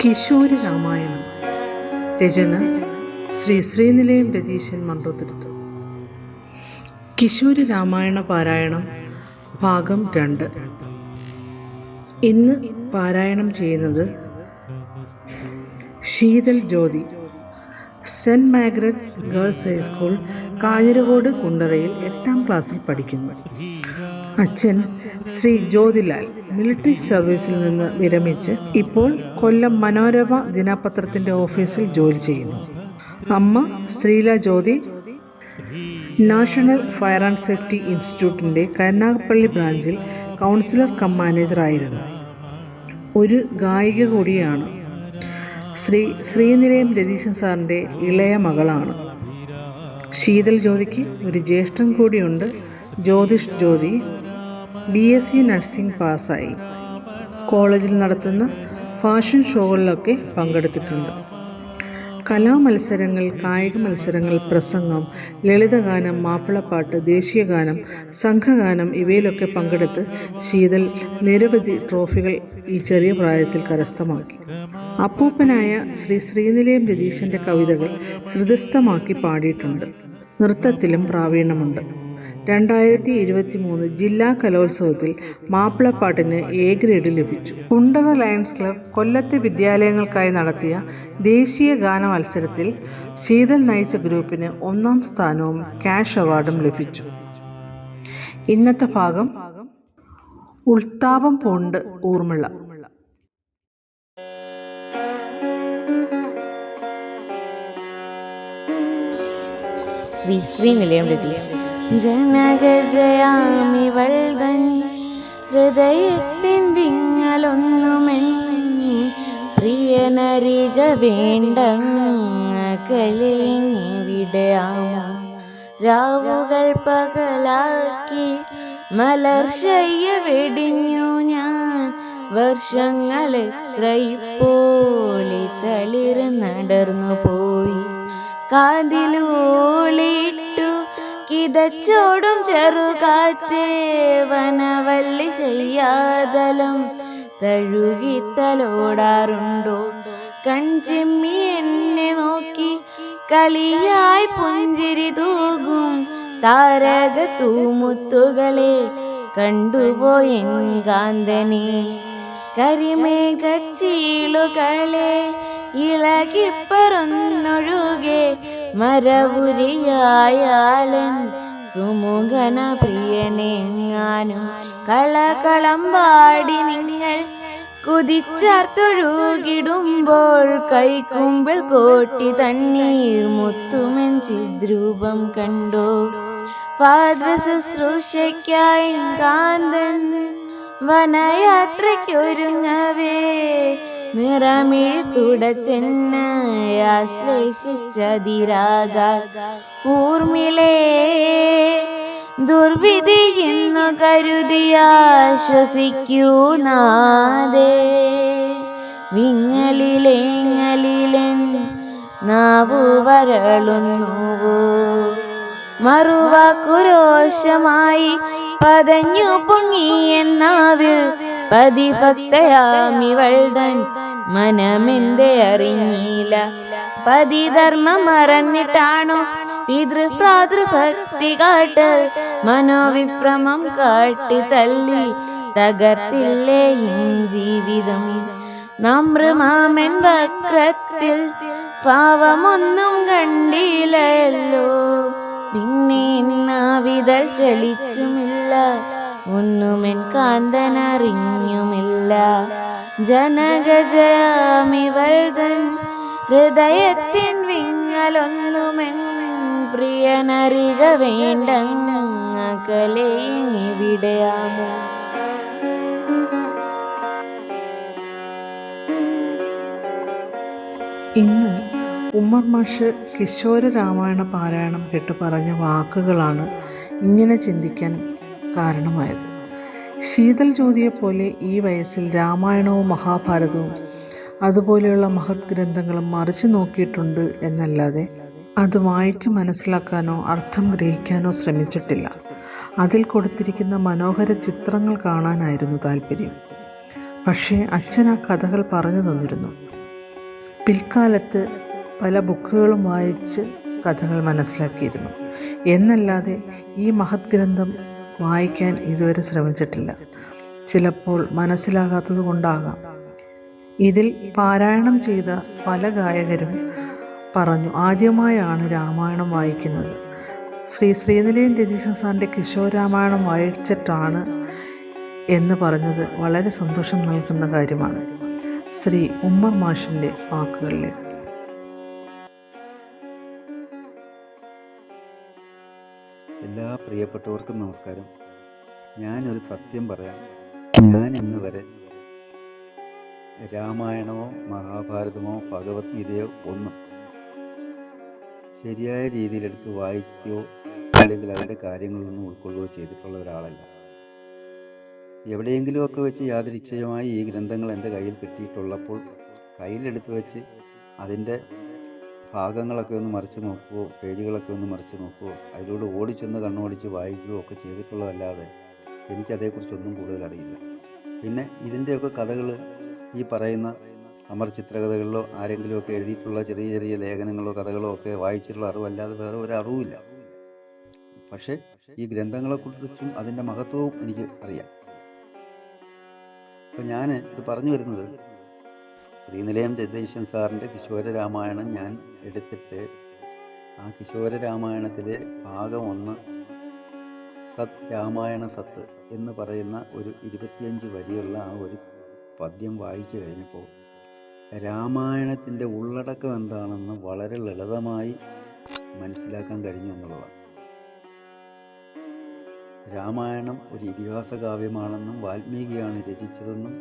കിശോരി രാമായണം. രചന ശ്രീ ശ്രീനിലയം രതീശൻ മണ്ടോത്തിരുത്ത് കിശോരി രാമായണ പാരായണം ഭാഗം രണ്ട്. ഇന്ന് പാരായണം ചെയ്യുന്നത് Sheethal Jyothi saint Margaret girls high school Kanjirakode കുണ്ടറയിൽ എട്ടാം ക്ലാസ്സിൽ പഠിക്കുന്നു. അച്ഛൻ ശ്രീ ജ്യോതിലാൽ മിലിറ്ററി സർവീസിൽ നിന്ന് വിരമിച്ച് ഇപ്പോൾ കൊല്ലം മനോരമ ദിനപത്രത്തിന്റെ ഓഫീസിൽ ജോലി ചെയ്യുന്നു. അമ്മ Sreela Jyothi national fire and safety ഇൻസ്റ്റിറ്റ്യൂട്ടിന്റെ കരുനാഗപ്പള്ളി ബ്രാഞ്ചിൽ കൗൺസിലർ കം മാനേജർ ആയിരുന്നു. ഒരു ഗായിക കൂടിയാണ്. ശ്രീ ശ്രീനിലയം രതീശൻ സാറിന്റെ ഇളയ മകളാണ്. ശീതൽ ജ്യോതിക്ക് ഒരു ജ്യേഷ്ഠൻ കൂടിയുണ്ട്. Jyothish Jyothi B S C nursing പാസ്സായി. കോളേജിൽ നടത്തുന്ന ഫാഷൻ ഷോകളിലൊക്കെ പങ്കെടുത്തിട്ടുണ്ട്. കലാമത്സരങ്ങൾ കായിക മത്സരങ്ങൾ പ്രസംഗം ലളിതഗാനം മാപ്പിളപ്പാട്ട് ദേശീയഗാനം സംഘഗാനം ഇവയിലൊക്കെ പങ്കെടുത്ത് ശീതൽ നിരവധി ട്രോഫികൾ ഈ ചെറിയ പ്രായത്തിൽ കരസ്ഥമാക്കി. അപ്പൂപ്പനായ ശ്രീ ശ്രീനിലയം രതീശന്റെ കവിതകൾ ഹൃദയസ്ഥമാക്കി പാടിയിട്ടുണ്ട്. നൃത്തത്തിലും പ്രാവീണ്യമുണ്ട്. രണ്ടായിരത്തി ഇരുപത്തി മൂന്ന് ജില്ലാ കലോത്സവത്തിൽ മാപ്പിളപ്പാട്ടിന് എ ഗ്രേഡ് ലഭിച്ചു. കുണ്ടറ ലയൺസ് ക്ലബ് കൊല്ലത്തെ വിദ്യാലയങ്ങൾക്കായി നടത്തിയ ദേശീയ ഗാന മത്സരത്തിൽ ശീതൽ നയിച്ച ഗ്രൂപ്പിന് ഒന്നാം സ്ഥാനവും ക്യാഷ് അവാർഡും ലഭിച്ചു. ഇന്നത്തെ ഭാഗം ഉൾത്താപം പോണ്ട് ഊർമിള. ശ്രീ ശ്രീ നിലയം രതീഷ് ജനകജയാമി വൾതൻ ഹൃദയത്തിൻ തിങ്ങലൊന്നുമെൻ പ്രിയനരിക വേണ്ട കലിങ്ങിവിടെയാമോ രാവുകൾ പകലാക്കി മലർശയ്യ വെടിഞ്ഞു ഞാൻ വർഷങ്ങൾ ഇപ്പോളി തളിർ നടന്നു പോയി കാതിലൂളിട്ടു കിതച്ചോടും ചെറുകാറ്റേ വനവല്ലി ചെയ്യാതലം തഴുകിത്തലോടാറുണ്ടോ കൺചെമ്മി എന്നെ നോക്കി കളിയായി പുഞ്ചിരി തൂകും താരക തൂമുത്തുകളെ കണ്ടുപോയി കാന്തനെ. കരിമേഘച്ചീളുകളെ ഇളകിപ്പറന്നൊഴുകെ മരവുരിയായാലൻ സുമുഖന പ്രിയനെങ്ങാനും കളകളം പാടി നിങ്ങൾ കുതിച്ചാർത്തൊഴുകിടുമ്പോൾ കൈക്കുമ്പിൾ കോട്ടി തണ്ണീർ മുത്തുമൻ ചിദ്രൂപം കണ്ടോ. ഫാദർ ശുശ്രൂഷയ്ക്കായി കാന്തൻ വനയാത്രയ്ക്കൊരുങ്ങവേ നിറമിഴി തുടച്ചെന്ന് ഊർമിളേ. ദുർവിധി എന്നു കരുതിയാശ്വസിക്കൂ നാദേ. വിങ്ങലിലേങ്ങലിലൻ നാവു വരളുന്നുവോ? മറുവാക്കുരോശമായി പതഞ്ഞു പൊങ്ങിയെന്നാവിൽ പതിഭക്തയാമി വഴുതൻ മനമെന്റെ അറിഞ്ഞില്ല. പതിധർമ്മം മറന്നിട്ടാണു പിതൃഭ്രാതൃഭക്തി കാട്ടൽ മനോവിഭ്രമം കാട്ടി തല്ലി തകർത്തില്ലേ ജീവിതം നമ്രമാമൻ വക്രത്തിൽ പാവമൊന്നും കണ്ടില്ലല്ലോ പിന്നെ നാവിതൽ ചലിച്ചുമില്ല. ഒന്നുമെൻ കാന്തനറിഞ്ഞുമില്ല. ജനകജയാമിവൾ ഹൃദയത്തിൻ വിങ്ങലൊന്നുമെൻ പ്രിയനറിക വേണ്ടങ്ങലെയിവിടെയാമോ ഇന്ന് ഉമ്മർമാഷ് കിശോര രാമായണ പാരായണം കേട്ട് പറഞ്ഞ വാക്കുകളാണ് ഇങ്ങനെ ചിന്തിക്കാൻ കാരണമായത്. ശീതൽ ജ്യോതിയെപ്പോലെ ഈ വയസ്സിൽ രാമായണവും മഹാഭാരതവും അതുപോലെയുള്ള മഹത് ഗ്രന്ഥങ്ങളും മറിച്ചു നോക്കിയിട്ടുണ്ട് എന്നല്ലാതെ അത് വായിച്ച് മനസ്സിലാക്കാനോ അർത്ഥം ഗ്രഹിക്കാനോ ശ്രമിച്ചിട്ടില്ല. അതിൽ കൊടുത്തിരിക്കുന്ന മനോഹര ചിത്രങ്ങൾ കാണാനായിരുന്നു താല്പര്യം. പക്ഷേ അച്ഛൻ ആ കഥകൾ പറഞ്ഞു തന്നിരുന്നു. പിൽക്കാലത്ത് പല ബുക്കുകളും വായിച്ച് കഥകൾ മനസ്സിലാക്കിയിരുന്നു. എന്നല്ലാതെ ഈ മഹത് ഗ്രന്ഥം വായിക്കാൻ ഇതുവരെ ശ്രമിച്ചിട്ടില്ല. ചിലപ്പോൾ മനസ്സിലാകാത്തത് കൊണ്ടാകാം. ഇതിൽ പാരായണം ചെയ്ത പല ഗായകരും പറഞ്ഞു ആദ്യമായാണ് രാമായണം വായിക്കുന്നത്. ശ്രീ ശ്രീനിലയൻ രതീശൻ സാറിന്റെ കിശോരാമായണം വായിച്ചിട്ടാണ് എന്ന് പറഞ്ഞത് വളരെ സന്തോഷം നൽകുന്ന കാര്യമാണ്. ശ്രീ ഉമ്മർ മാഷിന്റെ വാക്കുകളിലേക്ക്. എല്ലാ പ്രിയപ്പെട്ടവർക്കും നമസ്കാരം. ഞാനൊരു സത്യം പറയാം. ഞാൻ ഇന്ന് വരെ രാമായണമോ മഹാഭാരതമോ ഭഗവത്ഗീതയോ ഒന്നും ശരിയായ രീതിയിലെടുത്ത് വായിക്കുകയോ അല്ലെങ്കിൽ അതിന്റെ കാര്യങ്ങളൊന്നും ഉൾക്കൊള്ളുകയോ ചെയ്തിട്ടുള്ള ഒരാളല്ല. എവിടെയെങ്കിലുമൊക്കെ വെച്ച് യാദൃച്ഛികമായി ഈ ഗ്രന്ഥങ്ങൾ എന്റെ കയ്യിൽ കിട്ടിയിട്ടുള്ളപ്പോൾ കയ്യിലെടുത്ത് വെച്ച് അതിന്റെ ഭാഗങ്ങളൊക്കെ ഒന്ന് മറിച്ച് നോക്കുകയോ പേജുകളൊക്കെ ഒന്ന് മറിച്ച് നോക്കുകയോ അതിലൂടെ ഓടിച്ചൊന്ന് കണ്ണോടിച്ച് വായിക്കുകയോ ഒക്കെ ചെയ്തിട്ടുള്ളതല്ലാതെ എനിക്കതേക്കുറിച്ചൊന്നും കൂടുതൽ അറിയില്ല പിന്നെ ഇതിന്റെയൊക്കെ കഥകൾ ഈ പറയുന്ന അമർ ചിത്രകഥകളിലോ ആരെങ്കിലുമൊക്കെ എഴുതിയിട്ടുള്ള ചെറിയ ചെറിയ ലേഖനങ്ങളോ കഥകളോ ഒക്കെ വായിച്ചിട്ടുള്ള അറിവല്ലാതെ വേറെ ഒരു അറിവില്ല പക്ഷേ ഈ ഗ്രന്ഥങ്ങളെക്കുറിച്ചും അതിന്റെ മഹത്വവും എനിക്ക് അറിയാം. അപ്പം ഞാൻ ഇത് പറഞ്ഞു വരുന്നത് ശ്രീനിലയം ജഗദീശൻ സാറിന്റെ കിശോര രാമായണം ഞാൻ എടുത്തിട്ട് ആ കിശോര രാമായണത്തിലെ ഭാഗം ഒന്ന് സത് രാമായണ സത്ത് എന്ന് പറയുന്ന ഒരു ഇരുപത്തിയഞ്ച് വരിയുള്ള ആ ഒരു പദ്യം വായിച്ചു കഴിഞ്ഞപ്പോൾ രാമായണത്തിന്റെ ഉള്ളടക്കം എന്താണെന്ന് വളരെ ലളിതമായി മനസ്സിലാക്കാൻ കഴിഞ്ഞു എന്നുള്ളതാണ്. രാമായണം ഒരു ഇതിഹാസ കാവ്യമാണെന്നും വാൽമീകിയാണ് രചിച്ചതെന്നും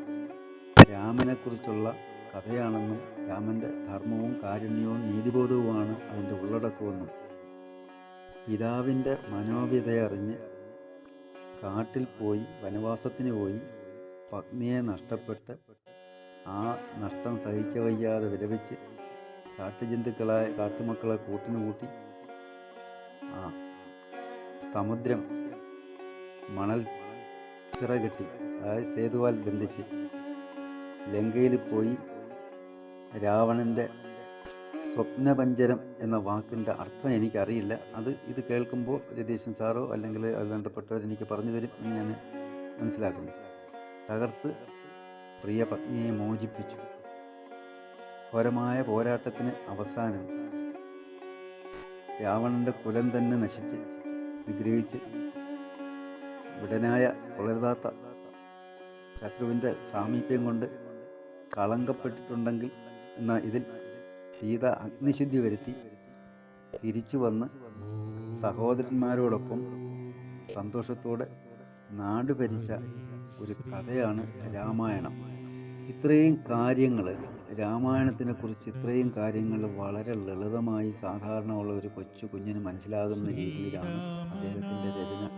രാമനെക്കുറിച്ചുള്ള കഥയാണെന്നും രാമന്റെ ധർമ്മവും കാരുണ്യവും നീതിബോധവുമാണ് അതിന്റെ ഉള്ളടക്കമെന്നും പിതാവിന്റെ മനോവ്യതയറിഞ്ഞ് കാട്ടിൽ പോയി വനവാസത്തിന് പോയി പത്നിയെ നഷ്ടപ്പെട്ട് ആ നഷ്ടം സഹിക്ക വയ്യാതെ വിലപിച്ച് കാട്ടുജന്തുക്കളായ കാട്ടുമക്കളെ കൂട്ടിനു കൂട്ടി. ആ സമുദ്രം മണൽ ചിറകെട്ടി അതായത് സേതുവാൽ ബന്ധിച്ച് ലങ്കയിൽ പോയി രാവണന്റെ സ്വപ്നപഞ്ചരം എന്ന വാക്കിന്റെ അർത്ഥം എനിക്കറിയില്ല. അത് ഇത് കേൾക്കുമ്പോൾ രതീശൻ സാറോ അല്ലെങ്കിൽ അത് ബന്ധപ്പെട്ടവർ എനിക്ക് പറഞ്ഞു തരും എന്ന് ഞാൻ മനസ്സിലാക്കുന്നു. തകർത്ത് പ്രിയ പത്നിയെ മോചിപ്പിച്ചു. ഘോരമായ പോരാട്ടത്തിന് അവസാനം രാവണന്റെ കുലം തന്നെ നശിച്ച് വിഗ്രഹിച്ച് വിടനായ വളരുതാത്ത ശത്രുവിന്റെ സാമീപ്യം കൊണ്ട് കളങ്കപ്പെട്ടിട്ടുണ്ടെങ്കിൽ എന്ന ഇതിൽ സീത അഗ്നിശുദ്ധി വരുത്തി തിരിച്ചു വന്ന് സഹോദരന്മാരോടൊപ്പം സന്തോഷത്തോടെ നാട് ഭരിച്ച ഒരു കഥയാണ് രാമായണം. ഇത്രയും കാര്യങ്ങൾ രാമായണത്തിനെ കുറിച്ച് ഇത്രയും കാര്യങ്ങൾ വളരെ ലളിതമായി സാധാരണ ഉള്ള ഒരു കൊച്ചു കുഞ്ഞിന് മനസ്സിലാകുന്ന രീതിയിലാണ് അദ്ദേഹത്തിന്റെ രചന.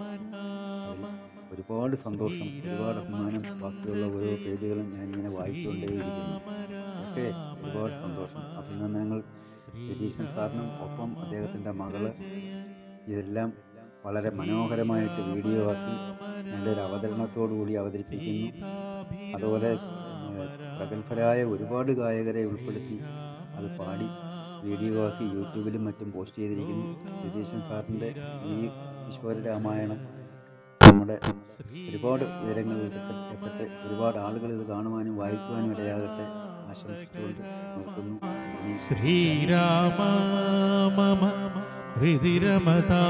ഒരുപാട് സന്തോഷം ഒരുപാട് അഭിമാനം ബാക്കിയുള്ള ഓരോ പേജുകളും ഇങ്ങനെ വായിച്ചുകൊണ്ടേയിരിക്കുന്നു. ഒക്കെ ഒരുപാട് സന്തോഷം. അഭിനന്ദനങ്ങൾ രതീശൻ സാറിനും. ഒപ്പം അദ്ദേഹത്തിന്റെ മകൾ ഇതെല്ലാം വളരെ മനോഹരമായിട്ട് വീഡിയോ ആക്കി നല്ലൊരു അവതരണത്തോടു കൂടി അവതരിപ്പിക്കുന്നു. അതുപോലെ പ്രഗത്ഭരായ ഒരുപാട് ഗായകരെ ഉൾപ്പെടുത്തി അത് പാടി വീഡിയോ ആക്കി യൂട്യൂബിലും മറ്റും പോസ്റ്റ് ചെയ്തിരിക്കുന്നു. രതീശൻ സാറിന്റെ ഈ ഈശ്വര രാമായണം നമ്മുടെ ഒരുപാട് വിവരങ്ങൾ എത്ത- എത്തട്ടെ. ഒരുപാട് ആളുകൾ ഇത് കാണുവാനും വായിക്കുവാനും ഇടയാകട്ടെ ആശംസിച്ചുകൊണ്ട് നിർത്തുന്നു. ശ്രീരാമ മമ ഹൃദി രമതാ